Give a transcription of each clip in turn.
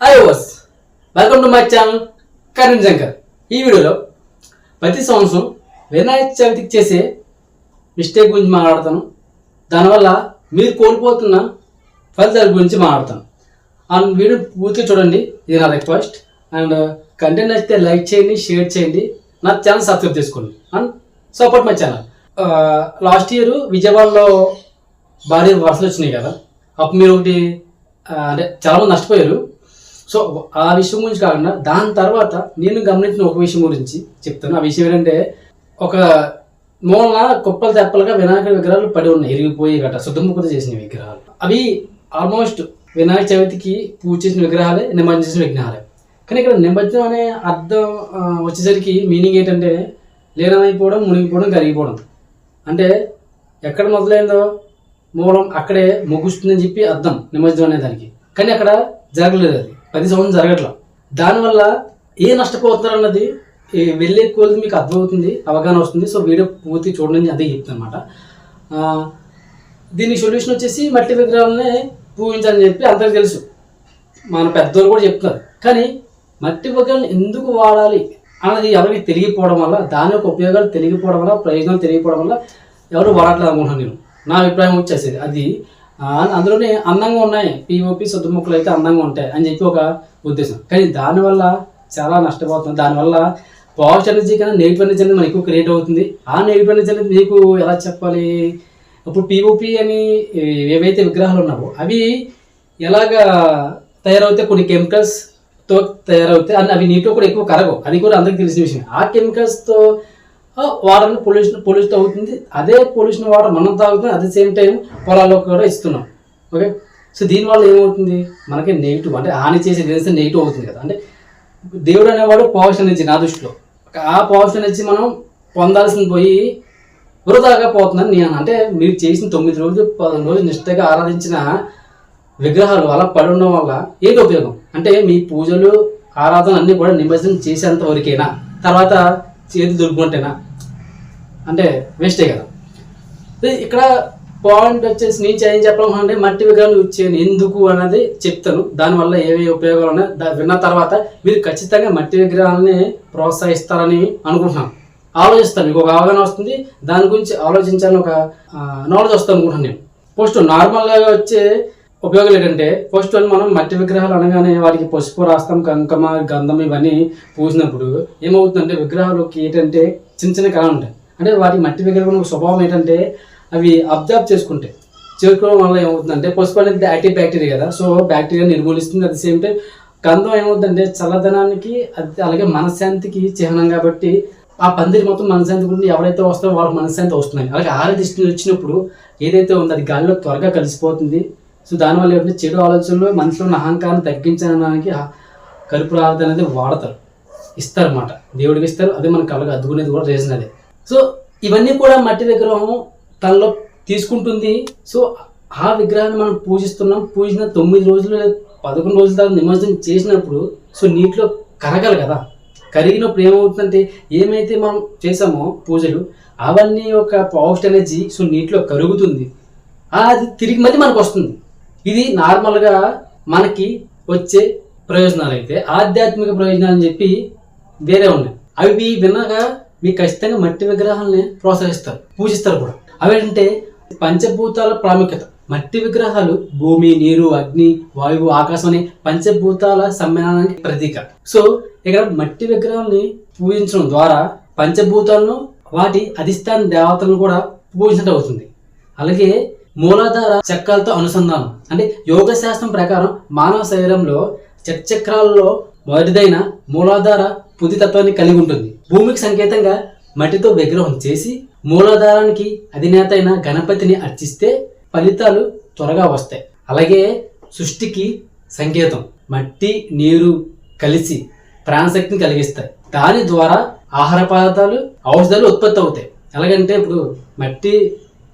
Hi was welcome to my channel Karan Shankar ఈ వీడియోలో ప్రతి సంవత్సరం వినాయక చవితికి చేసే మిస్టేక్ గురించి మాట్లాడతాను. దానివల్ల మీరు కోల్పోతున్న ఫలితాల గురించి మాట్లాడతాను. అండ్ వీడియో పూర్తిగా చూడండి. ఇది నా రిక్వెస్ట్ అండ్ కంటెంట్ నచ్చితే లైక్ చేయండి షేర్ చేయండి. నా ఛానల్ సబ్స్క్రైబ్ చేసుకోండి. And support my channel last year విజయవాడలో భారీ వర్షాలు వచ్చినాయి కదా. అప్పుడు మీరు ఒకటి uh, అంటే చాలామంది నష్టపోయారు. సో ఆ విషయం గురించి కాకుండా దాని తర్వాత నేను గమనించిన ఒక విషయం గురించి చెప్తాను ఆ విషయం ఏంటంటే ఒక మూలన కుప్పలు తెప్పలుగా వినాయక విగ్రహాలు పడి ఉన్నాయి. ఇరిగిపోయి గట శుద్ధముఖత చేసిన విగ్రహాలు. అవి ఆల్మోస్ట్ వినాయక చవితికి పూజ చేసిన విగ్రహాలే నిమజ్జనం చేసిన విగ్రహాలే కానీ ఇక్కడ నిమజ్జనం అనే అర్థం వచ్చేసరికి మీనింగ్ ఏంటంటే లీనమైపోవడం మునిగిపోవడం కరిగిపోవడం. అంటే ఎక్కడ మొదలైందో మూలం అక్కడే ముగుస్తుందని చెప్పి అర్థం నిమజ్జనం అనే దానికి. కానీ అక్కడ జరగలేదు అది. పది సంవత్సరం జరగట్లా. దానివల్ల ఏ నష్టపోతున్నారు అన్నది వెళ్ళే కోల్ది మీకు అర్థమవుతుంది అవగాహన వస్తుంది. సో వీడియో పూర్తి చూడండి అదే చెప్తాను అనమాట దీని సొల్యూషన్ వచ్చేసి మట్టి విగ్రహాలనే పూజించాలని చెప్పి అందరికీ తెలుసు. మన పెద్దోళ్ళు కూడా చెప్తున్నారు. కానీ మట్టి విగ్రహాలను ఎందుకు వాడాలి అన్నది ఎవరికి తెలియకపోవడం వల్ల దాని యొక్క ఉపయోగాలు తెలియకపోవడం వల్ల ప్రయోజనాలు తెలియకపోవడం వల్ల ఎవరు వాడట్లేదు అనుకుంటున్నాను నేను. నా అభిప్రాయం వచ్చేసేది. అది అందులోనే అందంగా ఉన్నాయి. పిఓపి శుద్ధ ముక్కలు అయితే అందంగా ఉంటాయి అని చెప్పి ఒక ఉద్దేశం. కానీ దానివల్ల చాలా నష్టపోతుంది దానివల్ల పాజిటివ్ ఎనర్జీ కన్నా నెగిటివ్ ఎనర్జీ అనేది మనకు ఎక్కువ క్రియేట్ అవుతుంది. ఆ నెగిటివ్ ఎనర్జీ అనేది మీకు ఎలా చెప్పాలి? ఇప్పుడు పిఓపి అని ఏవైతే విగ్రహాలు ఉన్నావో అవి ఎలాగా తయారవుతాయి? కొన్ని కెమికల్స్తో తయారవుతాయి. అని అవి నీటిలో కూడా ఎక్కువ కరగవు. అది కూడా అందరికీ తెలిసిన విషయం. ఆ కెమికల్స్తో వాటర్ని పొల్యూషన్ పొల్యూషన్ అవుతుంది. అదే పొల్యూషన్ వాటర్ మనం తాగుతుంది అట్ ద సేమ్ టైం పొలాల్లో కూడా ఇస్తున్నాం. ఓకే సో దీనివల్ల ఏమవుతుంది? మనకి నెగిటివ్ అంటే హాని చేసే రిజల్ట్స్ నెగిటివ్ అవుతుంది కదా. అంటే దేవుడు అనేవాడు పాజిటివ్ ఎనర్జీ నా దృష్టిలో. ఆ పాజిటివ్ ఎనర్జీ మనం పొందాల్సింది పోయి వృధాగా పోతుందని నేను అంటే మీరు చేసిన తొమ్మిది రోజులు పదకొండు రోజులు నిష్ఠగా ఆరాధించిన విగ్రహాలు అలా పడి ఉండడం వల్ల ఏంటి ఉపయోగం? అంటే మీ పూజలు ఆరాధన అన్నీ కూడా నిమజ్జనం చేసేంత వరకేనా? తర్వాత చేతి దొరుకుంటేనా అంటే వేస్టే కదా. ఇక్కడ పాయింట్ వచ్చేసి నేను ఏం అంటే మట్టి విగ్రహాలు యూజ్ చేయను. ఎందుకు అనేది చెప్తాను. దానివల్ల ఏవే ఉపయోగాలు ఉన్నాయి దా- విన్న తర్వాత మీరు ఖచ్చితంగా మట్టి విగ్రహాలని ప్రోత్సహిస్తారని అనుకుంటున్నాను. ఆలోచిస్తాను. మీకు ఒక అవగాహన వస్తుంది. దాని గురించి ఆలోచించాలని ఒక నాలెడ్జ్ వస్తుంది అనుకుంటున్నాను నేను. ఫస్ట్ నార్మల్గా వచ్చే ఉపయోగాలు ఏంటంటే ఫస్ట్ వన్ మనం మట్టి విగ్రహాలు అనగానే వాటికి పసుపు రాస్తాం కంకమ గంధం ఇవన్నీ పూసినప్పుడు ఏమవుతుందంటే విగ్రహాలకి ఏంటంటే చిన్న చిన్న కళ ఉంటాయి. అంటే వాటి మట్టి విగ్రహం స్వభావం ఏంటంటే అవి అబ్జర్వ్ చేసుకుంటాయి. చేరుకోవడం వల్ల ఏమవుతుందంటే పసుపు అనేది యాక్టివ్ బ్యాక్టీరియా కదా. సో బ్యాక్టీరియా నిర్మూలిస్తుంది. అట్ ద సేమ్ టైం గంధం ఏమవుతుందంటే చల్లదనానికి అది అలాగే మనశ్శాంతికి చిహ్నం కాబట్టి ఆ పందిరి మొత్తం మనశ్శాంతి గురించి ఎవరైతే వస్తారో వాళ్ళకి మనశ్శాంతి వస్తున్నాయి అలాగే ఆరదిష్టి వచ్చినప్పుడు ఏదైతే ఉందో అది గాలిలో త్వరగా కలిసిపోతుంది. సో దానివల్ల ఏంటంటే చెడు ఆలోచనలు మనిషిలో ఉన్న అహంకారం తగ్గించడానికి ఆ కరుపు అనేది వాడతారు. ఇస్తారన్నమాట. దేవుడికి ఇస్తారు. అదే మన కళ్ళకు అద్దుకునేది కూడా రీజన్ అదే. సో ఇవన్నీ కూడా మట్టి విగ్రహం తనలో తీసుకుంటుంది. సో ఆ విగ్రహాన్ని మనం పూజిస్తున్నాం. పూజిన తొమ్మిది రోజులు పదకొండు రోజుల తర్వాత నిమజ్జనం చేసినప్పుడు సో నీటిలో కరగాలి కదా. కరిగినప్పుడు ఏమవుతుందంటే ఏమైతే మనం చేసామో పూజలు అవన్నీ ఒక పాజిటివ్ ఎనర్జీ సో నీటిలో కరుగుతుంది. అది తిరిగి మళ్ళీ మనకు వస్తుంది. ఇది నార్మల్గా మనకి వచ్చే ప్రయోజనాలు అయితే ఆధ్యాత్మిక ప్రయోజనాలు అని చెప్పి వేరే ఉన్నాయి అవి విన్నాక మీకు ఖచ్చితంగా మట్టి విగ్రహాలని ప్రోత్సహిస్తారు పూజిస్తారు కూడా. అవేంటంటే పంచభూతాల ప్రాముఖ్యత. మట్టి విగ్రహాలు భూమి నీరు అగ్ని వాయువు ఆకాశం అనే పంచభూతాల సమ్మేళనానికి ప్రతీక. సో ఇక్కడ మట్టి విగ్రహాలని పూజించడం ద్వారా పంచభూతాలను వాటి అధిష్టాన దేవతలను కూడా పూజించడం అవుతుంది. అలాగే మూలాధార చక్రాలతో అనుసంధానం. అంటే యోగ శాస్త్రం ప్రకారం మానవ శరీరంలో చక్రాలలో మొదటిదైన మూలాధార పుదితత్వాన్ని కలిగి ఉంటుంది. భూమికి సంకేతంగా మట్టితో విగ్రహం చేసి మూలాధారానికి అధినేత అయిన గణపతిని అర్చిస్తే ఫలితాలు త్వరగా వస్తాయి. అలాగే సృష్టికి సంకేతం మట్టి నీరు కలిసి ప్రాణశక్తిని కలిగిస్తాయి. దాని ద్వారా ఆహార పదార్థాలు ఔషధాలు ఉత్పత్తి అవుతాయి. ఎలాగంటే ఇప్పుడు మట్టి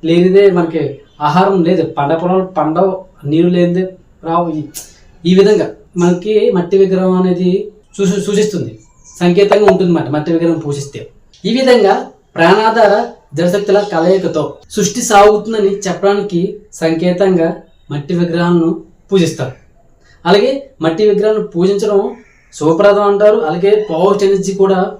లేనిదే మనకి ఆహారం లేదు. పండ పొలాలు పండవు నీరు లేదు రావు. ఈ- విధంగా మనకి మట్టి విగ్రహం అనేది సూచి సూచిస్తుంది. సంకేతంగా ఉంటుంది మాట మట్టి విగ్రహం పూజిస్తే ఈ విధంగా ప్రాణాధార జలశక్తుల కలయికతో సృష్టి సాగుతుందని చెప్పడానికి సంకేతంగా మట్టి విగ్రహాలను పూజిస్తారు. అలాగే మట్టి విగ్రహాలను పూజించడం శుభప్రదం అంటారు. అలాగే పాజిటివ్ ఎనర్జీ కూడా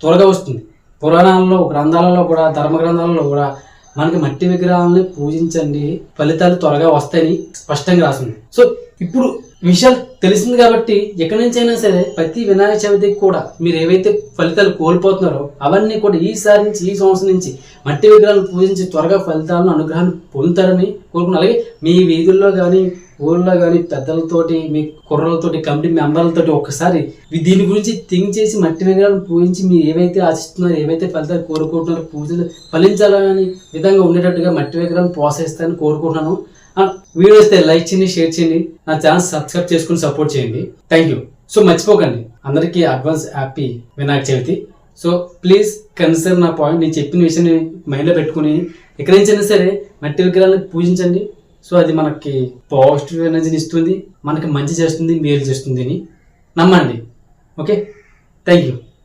త్వరగా వస్తుంది. పురాణాలలో గ్రంథాలలో కూడా ధర్మ గ్రంథాలలో కూడా మనకి మట్టి విగ్రహాలని పూజించండి. ఫలితాలు త్వరగా వస్తాయని స్పష్టంగా రాసింది. సో ఇప్పుడు విషయాలు తెలిసింది కాబట్టి ఎక్కడి నుంచి అయినా సరే ప్రతి వినాయక చవితికి కూడా మీరు ఏవైతే ఫలితాలు కోల్పోతున్నారో అవన్నీ కూడా ఈసారి నుంచి ఈ సంవత్సరం నుంచి మట్టి విగ్రహాలను పూజించి త్వరగా ఫలితాలను అనుగ్రహాన్ని పొందుతారని కోరుకున్నాను. అలాగే మీ వీధుల్లో కానీ ఊళ్ళో కానీ పెద్దలతోటి మీ కుర్రలతోటి కమిటీ మెంబర్లతోటి ఒక్కసారి దీని గురించి థింక్ చేసి మట్టి విగ్రహాలను పూజించి మీరు ఏవైతే ఆశిస్తున్నారో ఏవైతే ఫలితాలు కోరుకుంటున్నారో పూజలు ఫలించాలని విధంగా ఉండేటట్టుగా మట్టి విగ్రహాలను ప్రోత్సహిస్తారని కోరుకుంటున్నాను. వీడియో వస్తే లైక్ చేయండి షేర్ చేయండి. నా ఛానల్ సబ్స్క్రైబ్ చేసుకుని సపోర్ట్ చేయండి. Thank you. సో మర్చిపోకండి అందరికీ advance happy Vinayaka Chavithi. So please consider నా పాయింట్ నేను చెప్పిన విషయాన్ని మైండ్లో పెట్టుకుని ఎక్కడి సరే మట్టి విగ్రహాలను పూజించండి. సో అది మనకి పాజిటివ్ ఎనర్జీని ఇస్తుంది మనకి మంచి చేస్తుంది మేలు చేస్తుంది అని. నమ్మండి. ఓకే? Thank you